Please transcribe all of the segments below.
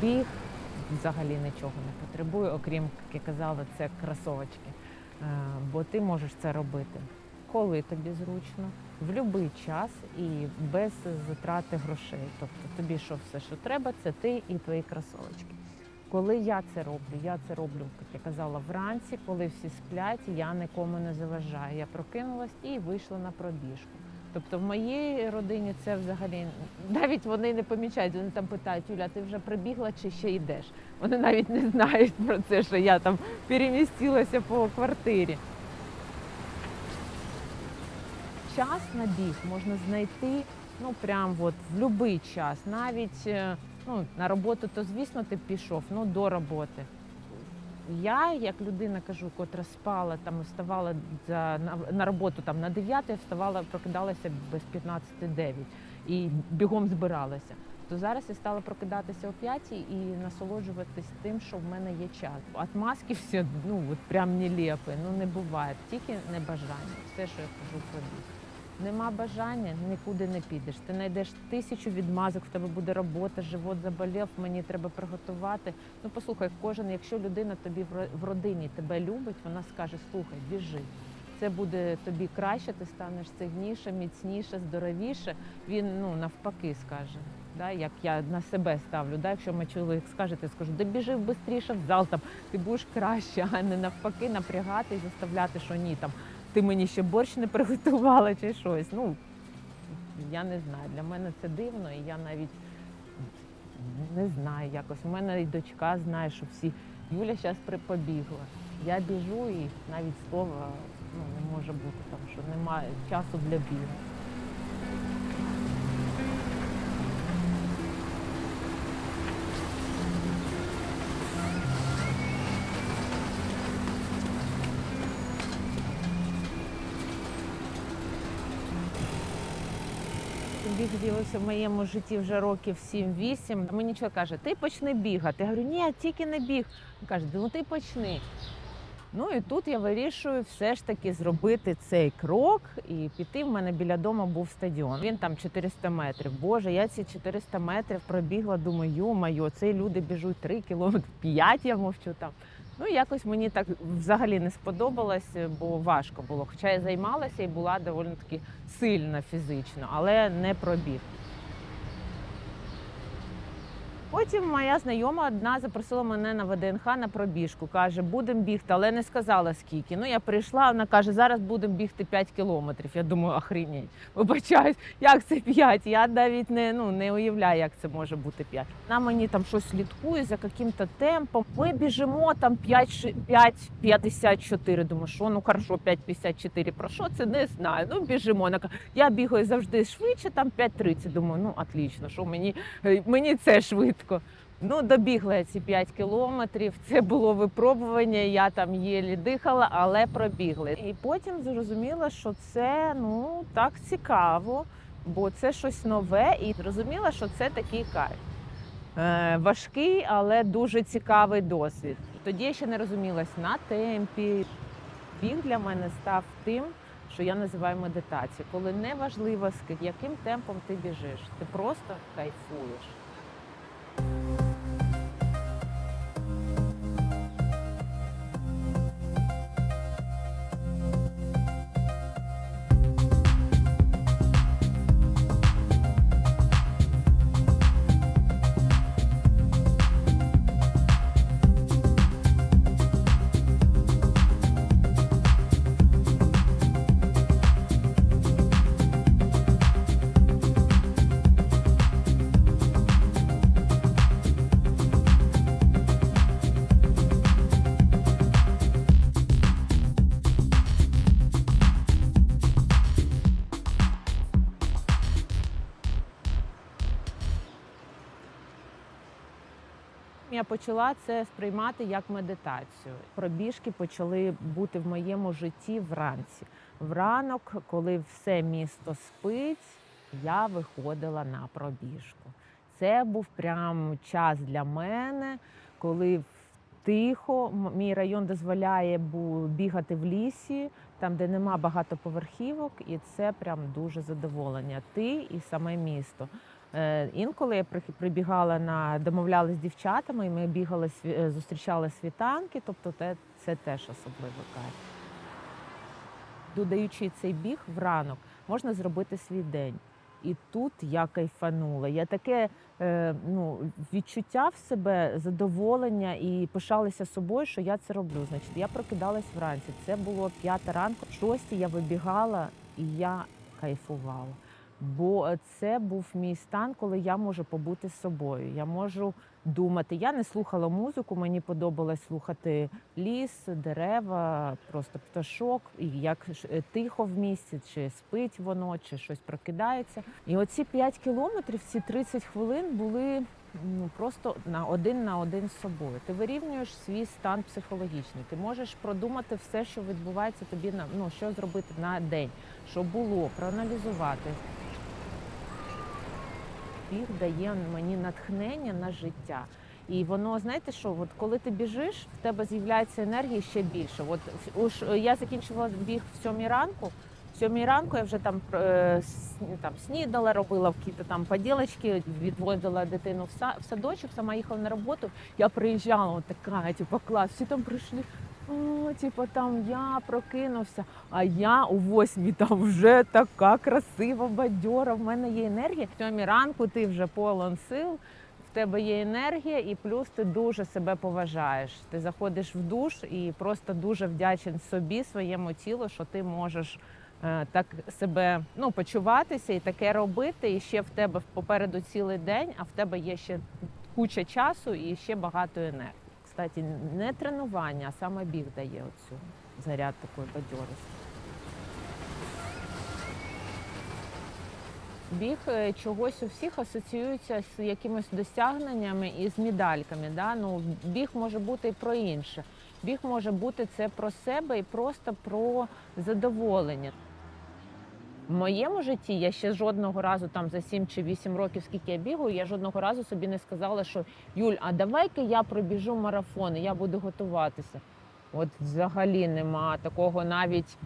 Біг взагалі нічого не потребує, окрім, як я казала, це кросовочки. Е, Бо ти можеш це робити, коли тобі зручно, в будь-який час і без затрати грошей. Тобто тобі що все, що треба, це ти і твої кросовочки. Коли я це роблю, я це роблю, як я казала, вранці, коли всі сплять, я нікому не заважаю. Я прокинулась і вийшла на пробіжку. Тобто в моїй родині це взагалі навіть вони не помічають. Вони там питають, Юля, ти вже прибігла чи ще йдеш? Вони навіть не знають про це, що я там перемістилася по квартирі. Час на біг можна знайти ну прям от в будь-який час. Навіть е, ну, на роботу, то звісно, ти пішов, ну до роботи. Я, як людина кажу, котра спала, там вставала за, на, на роботу там на 9, вставала, прокидалася без 15-9 і бігом збиралася. То зараз я стала прокидатися о 5 і насолоджуватись тим, що в мене є час. Отмазки всі ну от прям нелепі, ну не буває, тільки небажання. Все, що я кажу про біг. Нема бажання, нікуди не підеш. Ти знайдеш тисячу відмазок, в тебе буде робота, живот заболів, мені треба приготувати. Ну послухай, кожен, якщо людина тобі в родині тебе любить, вона скаже: слухай, біжи. Це буде тобі краще, ти станеш сильніше, міцніше, здоровіше. Він ну навпаки скаже. Да, як я на себе ставлю, да, якщо мій чоловік скаже, ти скажу, да біжи швидше в зал, там ти будеш краще, а не навпаки напрягати і заставляти, що ні, там ти мені ще борщ не приготувала чи щось. Ну я не знаю. Для мене це дивно, і я навіть не знаю якось. У мене і дочка знає, що всі Юля зараз побігла. Я біжу і навіть слова ну, не може бути там, що немає часу для бігу. Біг з'явився в моєму житті вже років 7-8. Мені чоловік каже, ти почни бігати. Я говорю, ні, тільки не біг. Він каже, ну ти почни. Ну і тут я вирішую все ж таки зробити цей крок і піти. В мене біля дому був стадіон. Він там 400 метрів. Боже, я ці 400 метрів пробігла. Думаю, йо-майо, це люди біжуть 3 кілометри, 5 я мовчу там. Ну якось мені так взагалі не сподобалось, бо важко було. Хоча я займалася і була доволі таки сильна фізично, але не пробіг. Потім моя знайома одна запросила мене на ВДНХ на пробіжку. Каже, будемо бігти, але не сказала скільки. Ну я прийшла, вона каже, зараз будемо бігти 5 кілометрів. Я думаю, охренеть. Вибачаюсь, як це 5? Я навіть не, ну, не уявляю, як це може бути 5. Вона мені там щось слідкує за яким-то темпом. Ми біжимо там 5,54. Думаю, що ну хорошо, 5,54. Про що це не знаю. Ну біжимо. Я бігаю завжди швидше, там 5,30. Думаю, ну отлично, що мені, е, мені це швидко. Ну, добігла я ці 5 кілометрів. Це було випробування. Я там єлі дихала, але пробігли. І потім зрозуміла, що це ну так цікаво, бо це щось нове, і зрозуміла, що це такий кайф. Е, важкий, але дуже цікавий досвід. Тоді я ще не розумілась на темпі. Біг для мене став тим, що я називаю медитацією, коли не важливо, з яким темпом ти біжиш, ти просто кайфуєш. Я почала це сприймати як медитацію. Пробіжки почали бути в моєму житті вранці. Вранок, коли все місто спить, я виходила на пробіжку. Це був прям час для мене, коли тихо мій район дозволяє бігати в лісі, там, де нема багатоповерхівок, і це прям дуже задоволення. Ти і саме місто. Е, Інколи я прибігала на домовлялися з дівчатами, і ми бігали, е, зустрічали світанки, тобто те- це теж особливий кайф. Додаючи цей біг вранок, можна зробити свій день. І тут я кайфанула. Я таке е, ну, відчуття в себе, задоволення і пишалася собою, що я це роблю. Значить, я прокидалась вранці. Це було п'ята ранку. В шостій я вибігала і я кайфувала. Бо це був мій стан, коли я можу побути з собою. Я можу думати. Я не слухала музику, мені подобалось слухати ліс, дерева, просто пташок, і як е, тихо в місті, чи спить воно, чи щось прокидається. І оці 5 кілометрів, ці 30 хвилин були ну, просто на один на один з собою. Ти вирівнюєш свій стан психологічний. Ти можеш продумати все, що відбувається тобі на ну, що зробити на день, що було, проаналізувати. Біг дає мені натхнення на життя. І воно, знаєте що, от коли ти біжиш, в тебе з'являється енергії ще більше. От уж я закінчувала біг в сьомій ранку. В сьомій ранку я вже там, е, там снідала, робила якісь там поділочки, відводила дитину в садочок, сама їхала на роботу. Я приїжджала, от така, типу, клас, всі там прийшли. О, типу, там я прокинувся, а я у восьмій там вже така красива, бадьора. В мене є енергія. В сьомій ранку ти вже полон сил, в тебе є енергія, і плюс ти дуже себе поважаєш. Ти заходиш в душ і просто дуже вдячен собі, своєму тілу, що ти можеш е, так себе ну, почуватися і таке робити. І ще в тебе попереду цілий день, а в тебе є ще куча часу і ще багато енергії. Кстати, не тренування, а саме біг дає оцю заряд такої бадьорості. Біг е, чогось у всіх асоціюється з якимись досягненнями і з медальками. Да? Ну, біг може бути і про інше. Біг може бути це про себе і просто про задоволення. В моєму житті я ще жодного разу, там за 7 чи 8 років, скільки я бігаю, я жодного разу собі не сказала, що Юль, а давай-ка я пробіжу марафон, і я буду готуватися. От взагалі нема такого навіть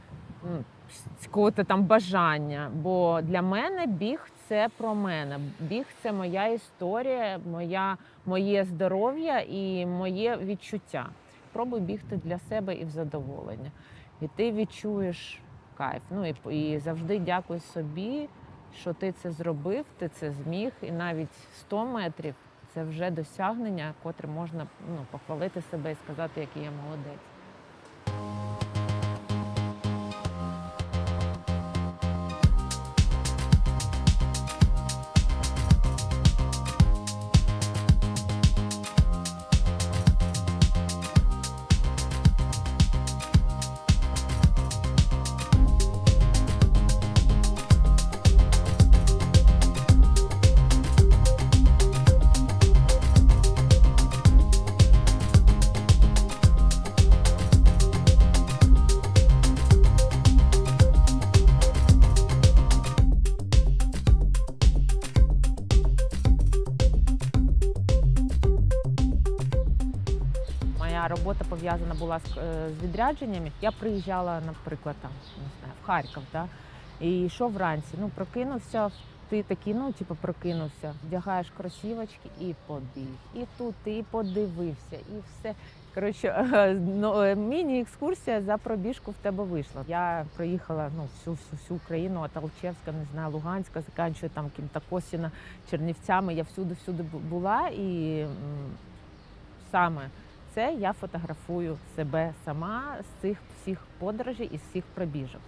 якогось там бажання. Бо для мене біг це про мене. Біг це моя історія, моя, моє здоров'я і моє відчуття. Пробуй бігти для себе і в задоволення. І ти відчуєш кайф. Ну і, і завжди дякуй собі, що ти це зробив, ти це зміг, і навіть 100 метрів це вже досягнення, котре можна ну, похвалити себе і сказати, який я молодець. Робота пов'язана була з, е, з відрядженнями. Я приїжджала, наприклад, там не знаю, в Харків, да? і йшов вранці. Ну, прокинувся. Ти такий, ну, типу, прокинувся, вдягаєш кросівочки і побіг. І тут ти подивився, і все. Коротше, ну, е, міні-екскурсія за пробіжку в тебе вийшла. Я проїхала ну, всю, всю, всю Україну, от Алчевська, не знаю, Луганська, заканчую там ким-то Косіна, Чернівцями. Я всюди-всюди була і саме це я фотографую себе сама з цих всіх подорожей і з всіх пробіжок.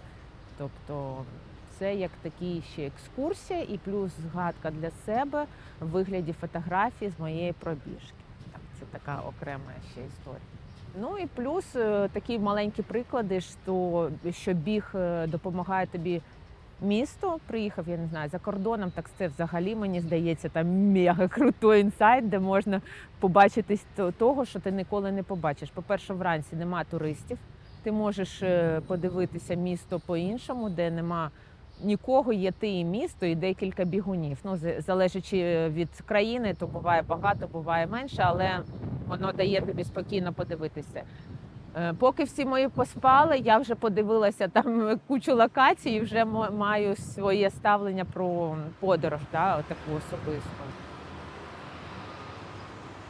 Тобто це як такі ще екскурсія і плюс згадка для себе в вигляді фотографії з моєї пробіжки. Так, це така окрема ще історія. Ну і плюс е, такі маленькі приклади, що, біг е, допомагає тобі місто. Приїхав, я не знаю, за кордоном, так це взагалі мені здається там мега крутой інсайт, де можна побачити того, що ти ніколи не побачиш. По-перше, вранці нема туристів. Ти можеш е, подивитися місто по-іншому, де нема нікого, є ти і місто, і декілька бігунів. Ну, залежачи від країни, то буває багато, буває менше, але воно дає тобі спокійно подивитися. Е, Поки всі мої поспали, я вже подивилася там кучу локацій і вже маю своє ставлення про подорож, да, таку особисту.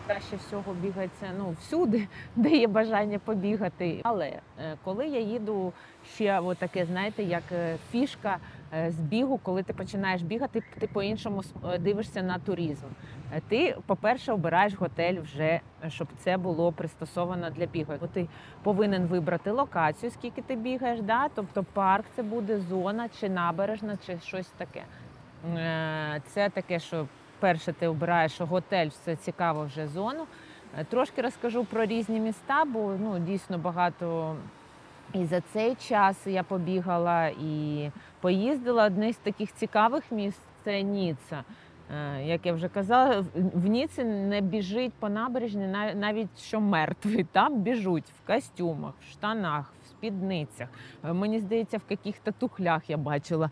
Краще всього бігається ну, всюди, де є бажання побігати. Але е, коли я їду ще таке, знаєте, як е, фішка з бігу, коли ти починаєш бігати, ти по-іншому е, дивишся на туризм. Е, Ти, по-перше, обираєш готель вже, е, щоб це було пристосовано для бігу. Бо ти повинен вибрати локацію, скільки ти бігаєш, да? тобто парк це буде зона чи набережна, чи щось таке. Е, Це таке, що перше ти обираєш готель, все цікаво вже зону. Е, Трошки розкажу про різні міста, бо ну, дійсно багато. І за цей час я побігала і поїздила. Одне з таких цікавих міст це Ніцца. Е, Як я вже казала, в- Ніці не біжить по набережні, нав- навіть що мертвий. Там біжуть в костюмах, в штанах, спідницях. Е, Мені здається, в яких-то тухлях я бачила.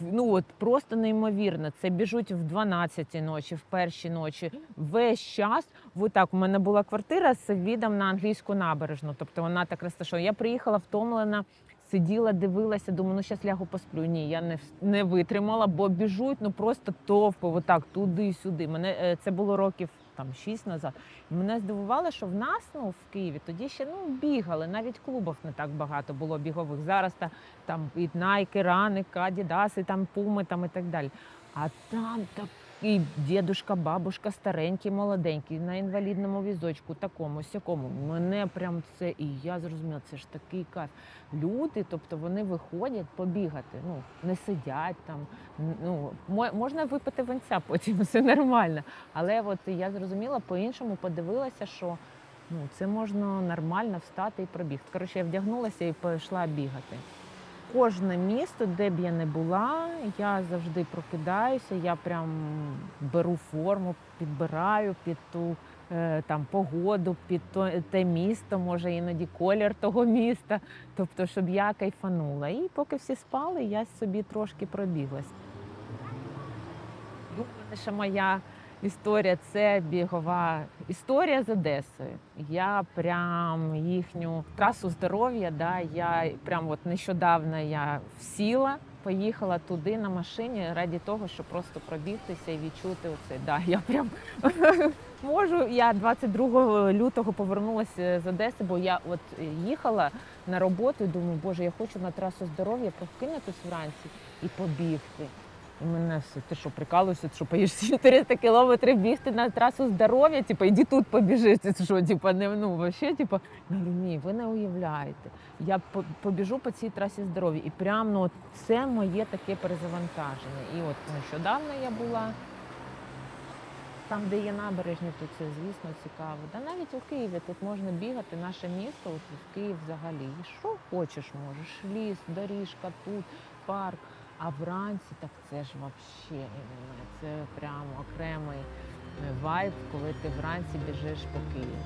Ну от просто неймовірно. Це біжуть в 12 ночі, в першій ночі. Весь час. Вот так, у мене була квартира з відом на англійську набережну. Тобто вона так розташована. Я приїхала втомлена. Сиділа, дивилася, думаю, ну зараз лягу посплю. Ні, я не, не витримала, бо біжуть ну просто товпи, отак, туди-сюди. Мене е, це було років там шість назад. І мене здивувало, що в нас ну, в Києві тоді ще ну, бігали, навіть клубів не так багато було бігових. Зараз та, там і Найки, Рани, Адідаси, там Пуми там, і так далі. А там такий дідушка, бабушка, старенький, молоденький, на інвалідному візочку, такому, сякому. Мене прям це, і я зрозуміла, це ж такий кайф. Люди, тобто вони виходять побігати, ну не сидять там. Ну можна випити винця, потім все нормально. Але от я зрозуміла по-іншому, подивилася, що ну це можна нормально встати і пробігти. Коротше, я вдягнулася і пішла бігати. Кожне місто, де б я не була, я завжди прокидаюся, я прям беру форму, підбираю під ту е, там погоду, під те місто, може іноді колір того міста. Тобто, щоб я кайфанула. І поки всі спали, я собі трошки пробіглась. Думаю, моя історія це бігова історія з Одесою. Я прям їхню трасу здоров'я, да, я прям от нещодавно я сіла, поїхала туди на машині раді того, щоб просто пробігтися і відчути оце. Да, я прям можу. Я 22 лютого повернулася з Одеси, бо я от їхала на роботу і думаю, боже, я хочу на трасу здоров'я прокинутися вранці і побігти. І мене все, ти що, прикалуєшся, що поїш 400 кілометрів бігти на трасу здоров'я, типу, іди тут побіжи, ти що, типу, не, ну, вообще, типу, говорю, ні, ви не уявляєте. Я по- побіжу по цій трасі здоров'я. І прям, ну, це моє таке перезавантаження. І от нещодавно я була там, де є набережні, то це, звісно, цікаво. Та навіть у Києві тут можна бігати, наше місто, от в Київ взагалі. І що хочеш можеш. Ліс, доріжка тут, парк. А вранці так це ж взагалі це прямо окремий е, вайб, коли ти вранці біжиш по Києву.